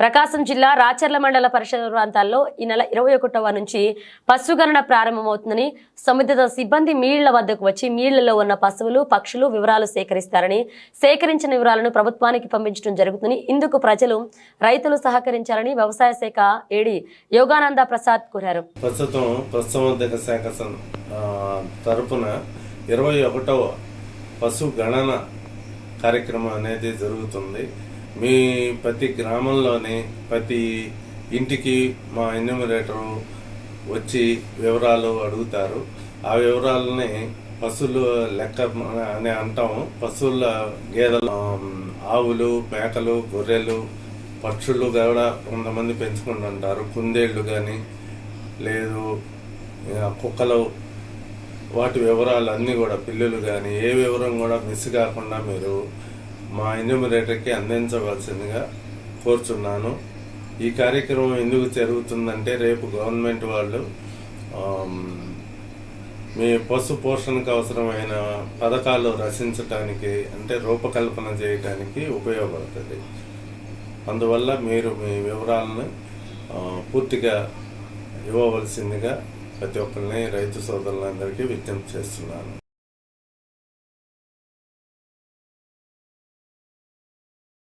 ప్రకాశం జిల్లా రాచర్ల మండల పరిషత్ ప్రాంతాల్లో ఈ నెల ఇరవై ఒకటవ నుంచి పశుగణన ప్రారంభమవుతుందని సంబంధిత సిబ్బంది మీళ్ళ వద్దకు వచ్చి మీళ్ళలో ఉన్న పశువులు పక్షులు వివరాలు సేకరిస్తారని సేకరించిన వివరాలను ప్రభుత్వానికి పంపించడం జరుగుతుందని ఇందుకు ప్రజలు రైతులు సహకరించాలని వ్యవసాయ శాఖ ఏడి యోగానంద ప్రసాద్ కోరారు. ప్రస్తుతం పశుసంవర్ధక శాఖ తరపున ఇరవై ఒకటవ పశు గణన కార్యక్రమం అనేది జరుగుతుంది. మీ ప్రతి గ్రామంలోని ప్రతి ఇంటికి మా ఎన్యూమరేటర్ వచ్చి వివరాలు అడుగుతారు. ఆ వివరాలని పశువులు లెక్క అని అంటాము. పశువుల గేదెలు ఆవులు మేకలు గొర్రెలు పక్షులు కూడా కొంతమంది పెంచుకుంటుంటారు. కుందేళ్ళు కానీ లేదు కుక్కలు వాటి వివరాలు అన్నీ కూడా పిల్లులు కానీ ఏ వివరం కూడా మిస్ కాకుండా మీరు మా ఎన్యూమరేటర్కి అందించవలసిందిగా కోరుచున్నాను. ఈ కార్యక్రమం ఎందుకు జరుగుతుందంటే రేపు గవర్నమెంట్ వాళ్ళు మీ పశు పోషణకు అవసరమైన పథకాలు రచించటానికి అంటే రూపకల్పన చేయడానికి ఉపయోగపడుతుంది. అందువల్ల మీరు మీ వివరాలను పూర్తిగా ఇవ్వవలసిందిగా ప్రతి ఒక్కరిని రైతు సోదరులందరికీ విజ్ఞప్తి చేస్తున్నాను.